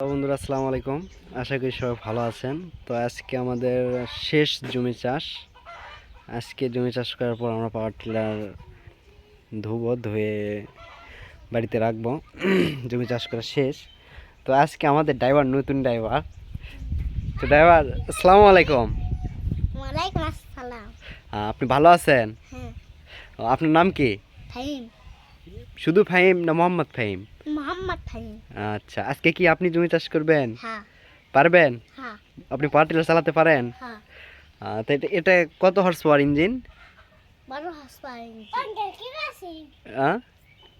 বন্ধুরা আসসালামু আলাইকুম। আশা করি সবাই ভালো আছেন। তো আজকে আমাদের শেষ জমি চাষ। আজকে জমি চাষ করার পর আমরা পাওয়ার টিলার ধুবো ধুয়ে বাড়িতে রাখব। জমি চাষ করা শেষ। তো আজকে আমাদের ড্রাইভার নতুন ড্রাইভার তো ড্রাইভার আসসালামু আলাইকুম। আপনি ভালো আছেন? হ্যাঁ। আপনার নাম কি? ফাহিম। শুধু ফাহিম না মোহাম্মদ ফাহিম? মোহাম্মদ ফাহিম আচ্ছা আজকে কি আপনি জমি চাষ করবেন? হ্যাঁ। পারবেন? হ্যাঁ। আপনি পাওয়ার টিলার চালাতে পারেন? হ্যাঁ। তো এটা- এটা কত হর্স পাওয়ার ইঞ্জিন বারো হাসপা ইঞ্চি আহ?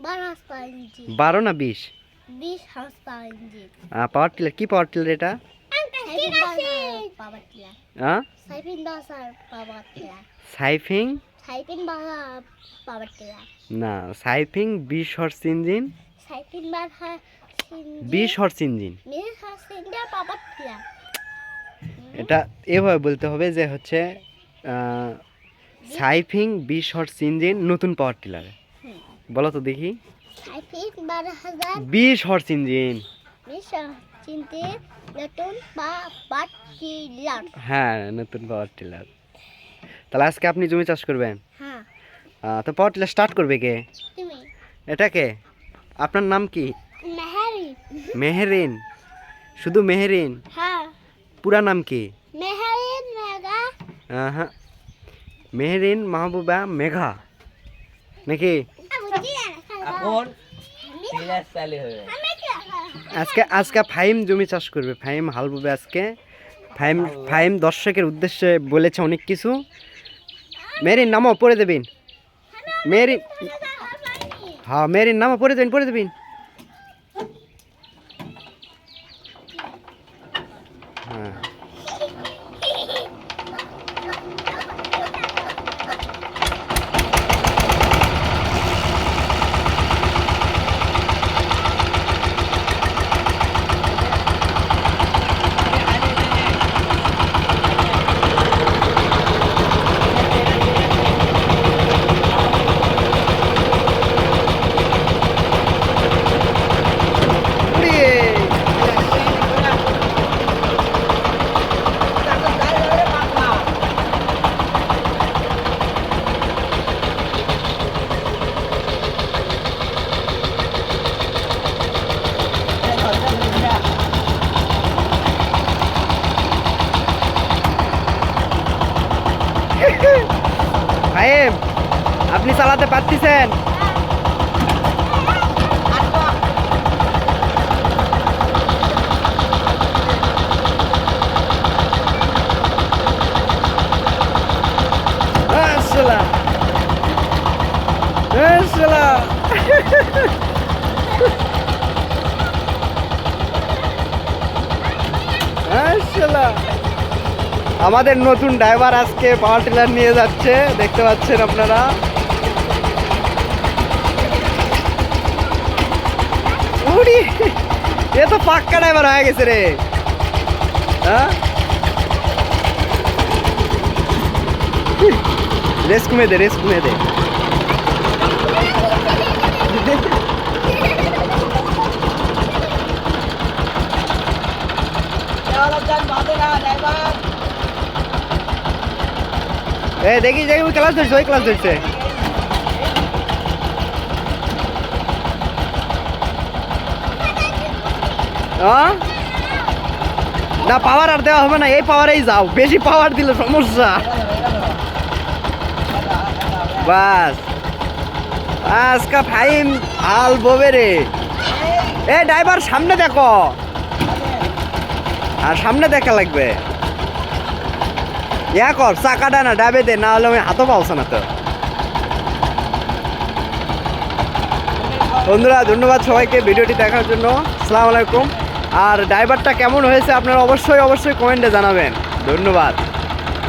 বারো হাসপা ইঞ্চি বারো না বিশ? বিশ হাসপা ইঞ্চি পাওয়ার টিলার কি পাওয়ার টিলার এটা? সাইফিং না সাইফিং বিশ হর্স ইঞ্জিন সাইফিন বাবা বিশ হর্স ইঞ্জিন এটা এভাবে বলতে হবে যে হচ্ছে সাইফিং বিশ হর্স ইঞ্জিন নতুন পাওয়ার টিলার। বলো তো দেখি। বারো বিশ হর্স ইঞ্জিন হ্যাঁ নতুন পাওয়ার টিলার তাহলে আজকে আপনি জমি চাষ করবেন? হ্যাঁ। তো পাওয়ার টিলার স্টার্ট করবে কে? তুমি। এটাকে আপনার নাম কি? মেহারি মেহেরিন। শুধু মেহেরিন? হ্যাঁ। পুরা নাম কি? মেহারি মেগা হ্যাঁ মেহেরিন মাহবুবা মেঘা। নাকি? এখন আজকে আজকে ফাইম জমি চাষ করবে। ফাইম হাল ববে আজকে। ফাইম ফাইম দর্শকের উদ্দেশ্যে বলেছে অনেক কিছু। মেরিন নামও পড়ে দেবেন। মেরিন হ্যাঁ মেরিন নামা পরে দেবেন পরে দেবেন হ্যাঁ। ফাইম আপনি চালাতে পারতেছেন। আসলা আসলা আমাদের নতুন ড্রাইভার আজকে পাওয়ার টিলার নিয়ে যাচ্ছে, দেখতে পাচ্ছেন আপনারা। উড়ি, এ তো পাক্কা ড্রাইভার হয়ে গেছে রে। হ্যাঁ? রেস কমে দে রেস কমে দে। এ, দেখি দেখি ক্লাস ধরছে, ওই ক্লাস ধরছে? না পাওয়ার আর দেওয়া হবে না, এই পাওয়ারেই যাও। বেশি পাওয়ার দিলে সমস্যা। বাস। আজকা ফাইম আল ববে রে। এ ড্রাইভার সামনে দেখো। আর সামনে দেখা লাগবে। ইয়া কর চাকাটা না, ডাবে দে, না হলে আমি হাতও পাওছে না তো বন্ধুরা, ধন্যবাদ সবাইকে ভিডিওটি দেখার জন্য। আসসালামু আলাইকুম। আর ড্রাইভারটা কেমন হয়েছে আপনারা অবশ্যই অবশ্যই কমেন্টে জানাবেন। ধন্যবাদ।